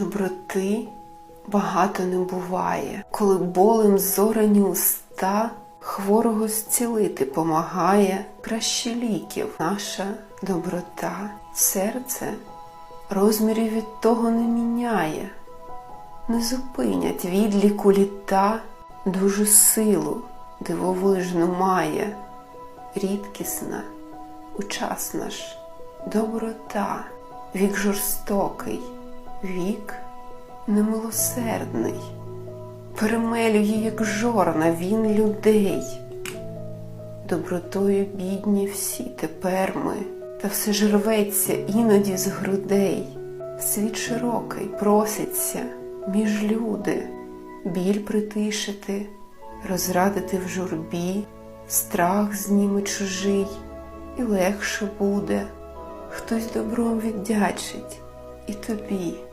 Доброти багато не буває, коли болем зорані уста хворого зцілити помагає краще ліків. Наша доброта, серце розмірів від того не міняє, не зупинять відліку літа, дуже силу дивовижну має, рідкісна у час наш доброта, вік жорстокий, вік немилосердний, перемелює, як жорна він людей. Добротою бідні всі тепер ми, та все ж рветься іноді з грудей. Світ широкий проситься між люди, біль притишити, розрадити в журбі, страх зніме чужий, і легше буде. Хтось добром віддячить і тобі.